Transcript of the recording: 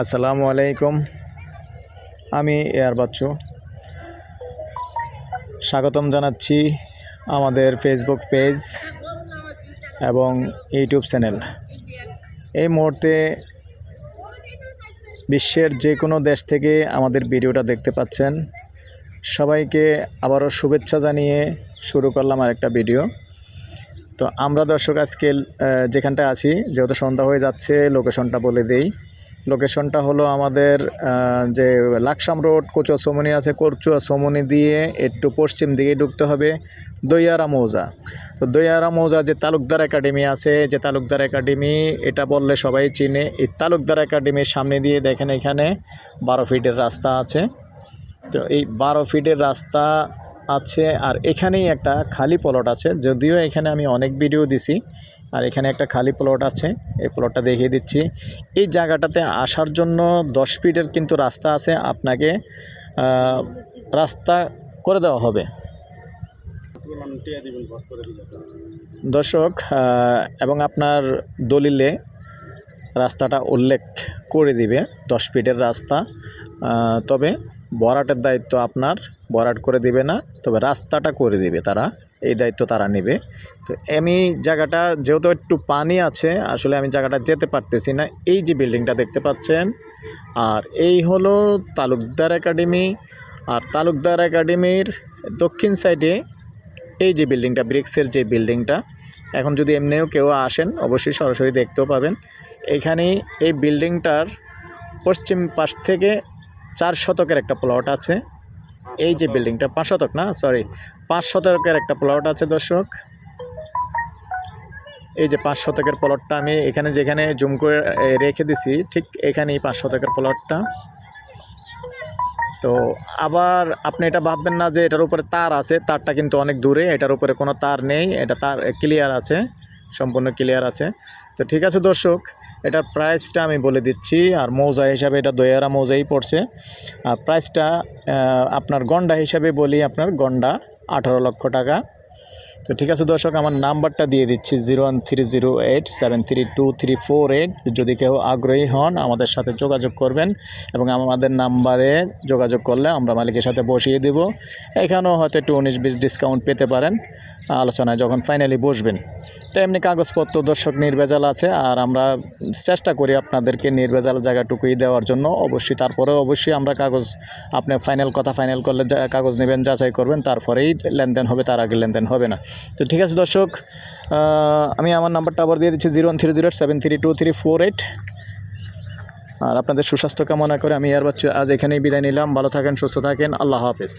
আসসালামু আলাইকুম। আমি এয়ার বাচ্চু। স্বাগতম জানাচ্ছি আমাদের ফেসবুক পেজ এবং ইউটিউব চ্যানেল এই মুহূর্তে বিশ্বের যে কোনো দেশ থেকে আমাদের ভিডিওটা দেখতে পাচ্ছেন। সবাইকে আবারও শুভেচ্ছা জানিয়ে শুরু করলাম আরেকটা ভিডিও। তো আমরা দর্শক আজকে আহ, যেখানটায় আছি যেহেতু সন্ধ্যা হয়ে যাচ্ছে লোকেশনটা বলে দেই। লোকেশনটা হলো আমাদের যে লাকসাম রোড, কচুয়া সমনি আছে, কচুয়া সমনি দিয়ে একটু পশ্চিম দিকে ঢুকতে হবে দইয়ারা মৌজা। তো দইয়ারা মৌজা যে তালুকদার একাডেমি আছে, যে তালুকদার একাডেমি, এটা বললে সবাই চিনে। এই তালুকদার একাডেমির সামনে দিয়ে দেখেন এখানে বারো ফিটের রাস্তা আছে। তো এই বারো ফিটের রাস্তা আছে আর এখানেই একটা খালি প্লট আছে। যদিও এখানে আমি অনেক ভিডিও দিছি, আর এখানে একটা খালি প্লট আছে। এই প্লটটা দেখিয়ে দিচ্ছি। এই জায়গাটাতে আসার জন্য দশ ফিটের কিন্তু রাস্তা আছে। আপনাকে রাস্তা করে দেওয়া হবে। দর্শক এবং আপনার দলিলে রাস্তাটা উল্লেখ করে দিবে, দশ ফিটের রাস্তা। তবে বরাটের দায়িত্ব আপনার, বরাট করে দিবে না, তবে রাস্তাটা করে দিবে তারা, এই দায়িত্ব তারা নেবে। তো আমি জায়গাটা, যেহেতু একটু পানি আছে, আসলে আমি জায়গাটা যেতে পারতেছি না, এই যে বিল্ডিংটা দেখতে পাচ্ছেন, আর এই হলো তালুকদার একাডেমি, আর তালুকদার একাডেমির দক্ষিণ সাইডে এই যে বিল্ডিংটা, ব্রিক্সের যে বিল্ডিংটা, এখন যদি এমনিও কেউ আসেন, অবশ্যই সরাসরি দেখতেও পাবেন। এখানে এই বিল্ডিংটার পশ্চিম পাশ থেকে চার শতকের একটা প্লট আছে। এই যে বিল্ডিংটা পাঁচ শতক না? সরি পাঁচ শতকের একটা প্লট আছে দর্শক। এই যে পাঁচ শতকের প্লটটা আমি এখানে যেখানে জুম করে রেখে দিছি, ঠিক এখানেই পাঁচ শতকের প্লটটা তো আবার আপনি এটা ভাববেন না যে এটার উপরে তার আছে, তারটা কিন্তু অনেক দূরে, এটার উপরে কোনো তার নেই, এটা তার ক্লিয়ার আছে, সম্পূর্ণ ক্লিয়ার আছে। তো ঠিক আছে দর্শক এটার প্রাইসটা আমি বলে দিচ্ছি, আর মৌজা হিসাবে এটা দয়ারা মৌজাই পড়ছে। আর প্রাইসটা আপনার গন্ডা হিসাবে বলি আপনার, গন্ডা আঠারো লক্ষ টাকা। তো ঠিক আছে দর্শক, আমার নাম্বারটা দিয়ে দিচ্ছি, zero one three zero eight seven three two three four eight. যদি কেউ আগ্রহী হন, আমাদের সাথে যোগাযোগ করবেন এবং আমাদের নাম্বারে যোগাযোগ করলে আমরা মালিকের সাথে বসিয়ে দেব। এখানেও হয়তো একটু উনিশ বিশ ডিসকাউন্ট পেতে পারেন। আলোচনায় যখন ফাইনালি বসবেন, তো এমনি কাগজপত্র দর্শক নির্ভেজাল আছে, আর আমরা চেষ্টা করি আপনাদেরকে নির্ভেজাল জায়গাটুকুই দেওয়ার জন্য। অবশ্যই তারপরে অবশ্যই আমরা কাগজ, আপনি ফাইনাল কথা ফাইনাল করলে কাগজ নেবেন, যাচাই করবেন, তারপরেই লেনদেন হবে, তার আগে লেনদেন হবে না। তো ঠিক আছে দর্শক আমি আমার নাম্বারটা আবার দিয়ে দিচ্ছি zero one three zero seven three two three four eight আর আপনাদের সুস্বাস্থ্য কামনা করে আমি এর বাচ্চা আজ এখানেই বিদায় নিলাম। ভালো থাকেন, সুস্থ থাকেন। আল্লাহ হাফেজ।